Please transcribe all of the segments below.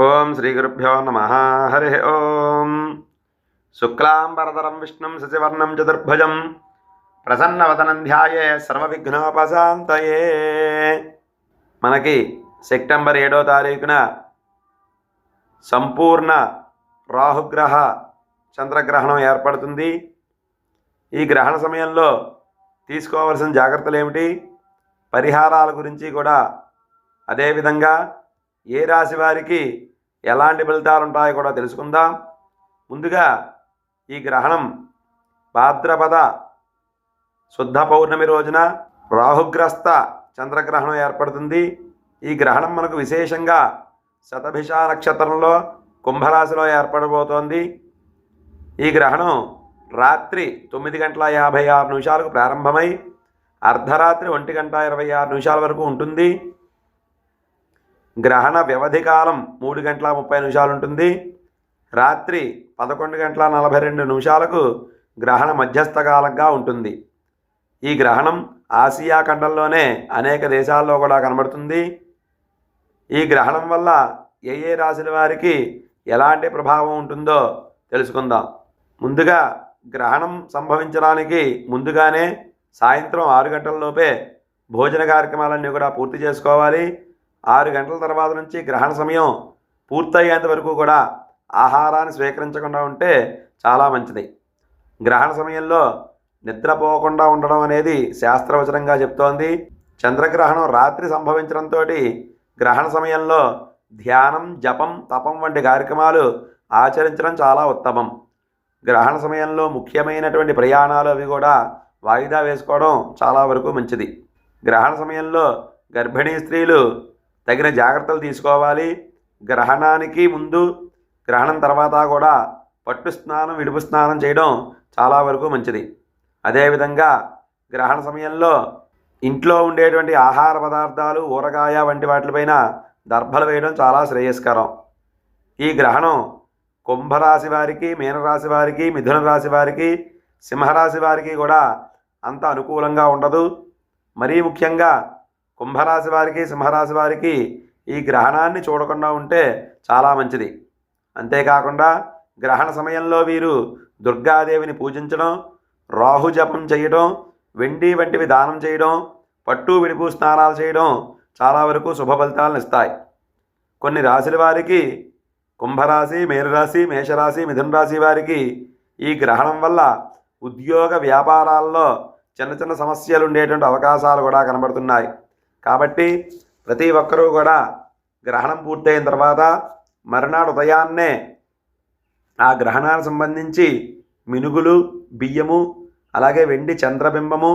ఓం శ్రీ గురుభ్యో నమ. హరి ఓం. శుక్లాంబరధరం విష్ణుం శశివర్ణం చతుర్భుజం. ప్రసన్నవదనం ధ్యాయే సర్వవిఘ్నోపశాంతయే. మనకి సెప్టెంబర్ ఏడో తారీఖున సంపూర్ణ రాహుగ్రహ చంద్రగ్రహణం ఏర్పడుతుంది. ఈ గ్రహణ సమయంలో తీసుకోవలసిన జాగ్రత్తలు ఏమిటి? పరిహారాల గురించి కూడా. అదేవిధంగా ఏ రాశి వారికి ఎలాంటి ఫలితాలు ఉంటాయో కూడా తెలుసుకుందాం. ముందుగా ఈ గ్రహణం భాద్రపద శుద్ధ పౌర్ణమి రోజున రాహుగ్రస్త చంద్రగ్రహణం ఏర్పడుతుంది. ఈ గ్రహణం మనకు విశేషంగా శతభిష నక్షత్రంలో కుంభరాశిలో ఏర్పడబోతోంది. ఈ గ్రహణం రాత్రి తొమ్మిది గంటల యాభై ఆరు నిమిషాలకు ప్రారంభమై అర్ధరాత్రి ఒంటి గంట ఇరవై ఆరు నిమిషాల వరకు ఉంటుంది. గ్రహణ వ్యవధి కాలం మూడు గంటల ముప్పై నిమిషాలు ఉంటుంది రాత్రి పదకొండు గంటల నలభై రెండు నిమిషాలకు గ్రహణ మధ్యస్థ కాలంగా ఉంటుంది. ఈ గ్రహణం ఆసియా ఖండంలోనే అనేక దేశాల్లో కూడా కనబడుతుంది. ఈ గ్రహణం వల్ల ఏ ఏ రాశుల వారికి ఎలాంటి ప్రభావం ఉంటుందో తెలుసుకుందాం. ముందుగా గ్రహణం సంభవించడానికి ముందుగానే సాయంత్రం ఆరు గంటలలోపే భోజన కార్యక్రమాలన్నీ కూడా పూర్తి చేసుకోవాలి. ఆరు గంటల తర్వాత నుంచి గ్రహణ సమయం పూర్తయ్యేంత వరకు కూడా ఆహారాన్ని స్వీకరించకుండా ఉంటే చాలా మంచిది. గ్రహణ సమయంలో నిద్రపోకుండా ఉండడం అనేది శాస్త్రవచనంగా చెప్తోంది. చంద్రగ్రహణం రాత్రి సంభవించడంతో గ్రహణ సమయంలో ధ్యానం జపం తపం వంటి కార్యక్రమాలు ఆచరించడం చాలా ఉత్తమం. గ్రహణ సమయంలో ముఖ్యమైనటువంటి ప్రయాణాలు అవి కూడా వాయిదా వేసుకోవడం చాలా వరకు మంచిది. గ్రహణ సమయంలో గర్భిణీ స్త్రీలు తగిన జాగ్రత్తలు తీసుకోవాలి. గ్రహణానికి ముందు గ్రహణం తర్వాత కూడా పట్టు స్నానం విడుపు స్నానం చేయడం చాలా వరకు మంచిది. అదేవిధంగా గ్రహణ సమయంలో ఇంట్లో ఉండేటువంటి ఆహార పదార్థాలు ఊరగాయ వంటి వాటిపైన దర్భలు వేయడం చాలా శ్రేయస్కరం. ఈ గ్రహణం కుంభరాశి వారికి మీనరాశి వారికి మిథున రాశి వారికి సింహరాశి వారికి కూడా అంత అనుకూలంగా ఉండదు. మరీ ముఖ్యంగా కుంభరాశి వారికి సింహరాశి వారికి ఈ గ్రహణాన్ని చూడకుండా ఉంటే చాలా మంచిది. అంతేకాకుండా గ్రహణ సమయంలో వీరు దుర్గాదేవిని పూజించడం రాహు జపం చేయడం వెండి వంటివి దానం చేయడం పట్టు విడుపు స్నానాలు చేయడం చాలా వరకు శుభ ఫలితాలను ఇస్తాయి. కొన్ని రాశుల వారికి కుంభరాశి మేరురాశి మేషరాశి మిథున రాశి వారికి ఈ గ్రహణం వల్ల ఉద్యోగ వ్యాపారాల్లో చిన్న చిన్న సమస్యలు ఉండేటువంటి అవకాశాలు కూడా కనబడుతున్నాయి. కాబట్టి ప్రతి ఒక్కరూ కూడా గ్రహణం పూర్తయిన తర్వాత మరునాడు ఉదయాన్నే ఆ గ్రహణానికి సంబంధించి మినుగులు బియ్యము అలాగే వెండి చంద్రబింబము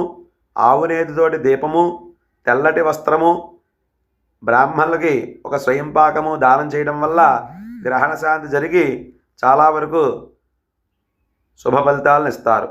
ఆవునేతితోటి దీపము తెల్లటి వస్త్రము బ్రాహ్మణులకి ఒక స్వయం పాకము దానం చేయడం వల్ల గ్రహణ శాంతి జరిగి చాలా వరకు శుభ ఫలితాలను ఇస్తారు.